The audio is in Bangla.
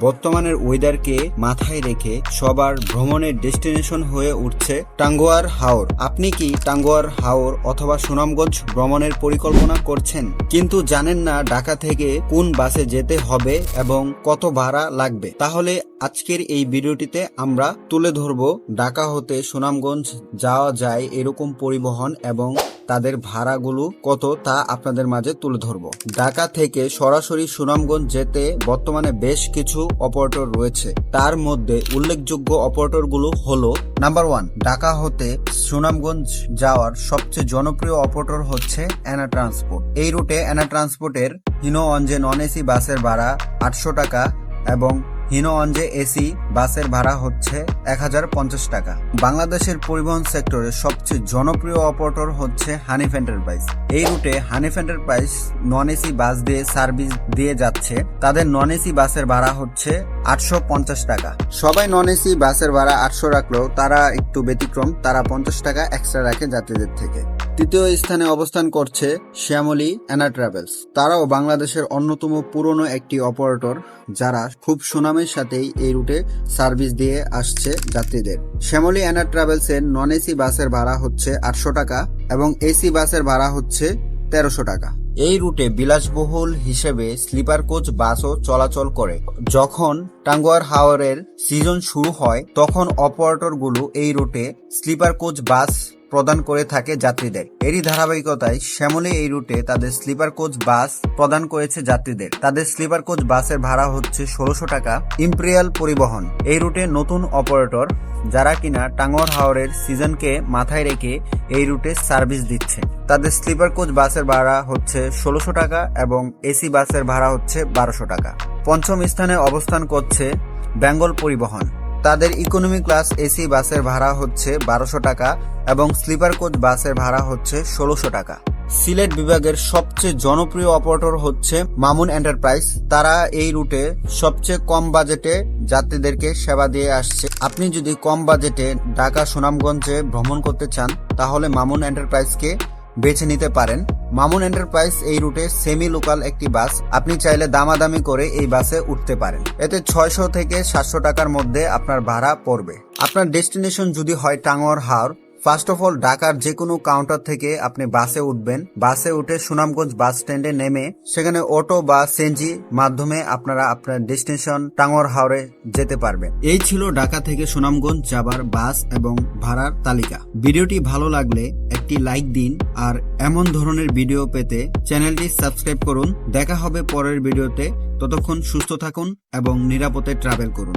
বর্তমানের ওয়েদারকে মাথায় রেখে সবার ভ্রমণের ডেস্টিনেশন হয়ে উঠছে টাঙ্গুয়ার হাওর। আপনি কি টাঙ্গুয়ার হাওর অথবা সুনামগঞ্জ ভ্রমণের পরিকল্পনা করছেন? কিন্তু জানেন না ঢাকা থেকে কোন বাসে যেতে হবে এবং কত ভাড়া লাগবে। তাহলে আজকের এই ভিডিওটিতে আমরা তুলে ধরব ঢাকা হতে সুনামগঞ্জ যাওয়া যায় এরকম পরিবহন এবং তাদের ভাড়াগুলো কত তা আপনাদের মাঝে তুলে ধরব। ঢাকা থেকে সরাসরি সুনামগঞ্জ যেতে বর্তমানে বেশ কিছু অপারেটর রয়েছে। তার মধ্যে উল্লেখযোগ্য অপারেটরগুলো হলো, নাম্বার ওয়ান, ঢাকা হতে সুনামগঞ্জ যাওয়ার সবচেয়ে জনপ্রিয় অপারেটর হচ্ছে অ্যানা ট্রান্সপোর্ট। এই রুটে অ্যানা ট্রান্সপোর্টের হিনো অঞ্জে নন এসি বাসের ভাড়া আটশো টাকা এবং হিনো অঞ্জে এসি বাসের ভাড়া হচ্ছে এক হাজার পঞ্চাশ টাকা। বাংলাদেশের পরিবহন সেক্টরে সবচেয়ে জনপ্রিয় অপারেটর হচ্ছে হানিফ এন্টারপ্রাইজ। এই রুটে Hanif enterprise non AC bus দিয়ে সার্ভিস দিয়ে যাচ্ছে। তাদের নন এসি বাসের ভাড়া হচ্ছে আটশো পঞ্চাশ টাকা। সবাই নন এসি বাসের ভাড়া আটশো রাখলেও তারা একটু ব্যতিক্রম, তারা পঞ্চাশ টাকা এক্সট্রা রাখে যাত্রীদের থেকে। তৃতীয় স্থানে অবস্থান করছে শ্যামলী অ্যানা ট্রাভেলস। তারাও বাংলাদেশের অন্যতম পুরনো একটি অপারেটর, যারা খুব সুনামের সাথেই এই রুটে সার্ভিস দিয়ে আসছে যাত্রীদের। শ্যামলী অ্যানা ট্রাভেলস এর নন এসি বাসের ভাড়া হচ্ছে আটশো টাকা এবং এসি বাসের ভাড়া হচ্ছে তেরোশো টাকা। এই রুটে বিলাসবহুল হিসেবে স্লিপার কোচ বাসও চলাচল করে। যখন টাঙ্গুয়ার হাওয়ারের সিজন শুরু হয়, তখন অপারেটরগুলো এই রুটে স্লিপার কোচ বাস প্রদান করে থাকে যাত্রীদের। এরই ধারাবাহিকতায় শ্যামলী এই রুটে তাদের স্লিপার কোচ বাস প্রদান করেছে যাত্রীদের। তাদের স্লিপার কোচ বাসের ভাড়া হচ্ছে ষোলোশো টাকা। ইম্পেরিয়াল পরিবহন। এই রুটে নতুন অপারেটর যারা কিনা টাঙ্গর হাওরের সিজনকে মাথায় রেখে এই রুটে সার্ভিস দিচ্ছে। তাদের স্লিপার কোচ বাসের ভাড়া হচ্ছে ষোলোশো টাকা এবং এসি বাসের ভাড়া হচ্ছে বারোশো টাকা। পঞ্চম স্থানে অবস্থান করছে বেঙ্গল পরিবহন। তাদের ইকোনমি ক্লাস এসি বাসের ভাড়া হচ্ছে বারোশো টাকা এবং স্লিপার কোচ বাসের ভাড়া হচ্ছে ষোলোশো টাকা। সিলেট বিভাগের সবচেয়ে জনপ্রিয় অপারেটর হচ্ছে মামুন এন্টারপ্রাইজ তারা এই রুটে সবচেয়ে কম বাজেটে যাত্রীদেরকে সেবা দিয়ে আসছে। আপনি যদি কম বাজেটে ঢাকা সুনামগঞ্জে ভ্রমণ করতে চান, তাহলে মামুন এন্টারপ্রাইজকে বেছে নিতে পারেন। মামুন এন্টারপ্রাইজ এই রুটে সেমি লোকাল একটি বাস। আপনি চাইলে দামাদামি করে এই বাসে উঠতে পারেন। এতে ছয়শো থেকে সাতশো টাকার মধ্যে আপনার ভাড়া পড়বে। আপনার ডেস্টিনেশন যদি হয় টাঙ্গর হাওর ফার্স্ট অফ অল ঢাকার যে কোনো কাউন্টার থেকে আপনি বাসে উঠবেন। বাসে উঠে সুনামগঞ্জ বাস স্ট্যান্ডে নেমে সেখানে অটো বা সেনজি মাধ্যমে আপনারা আপনার ডেস্টিনেশন টাঙ্গর হাওড়ে যেতে পারবেন। এই ছিল ঢাকা থেকে সুনামগঞ্জ যাবার বাস এবং ভাড়ার তালিকা। ভিডিওটি ভালো লাগলে একটি লাইক দিন আর এমন ধরনের ভিডিও পেতে চ্যানেলটি সাবস্ক্রাইব করুন। দেখা হবে পরের ভিডিওতে। ততক্ষণ সুস্থ থাকুন এবং নিরাপদে ট্রাভেল করুন।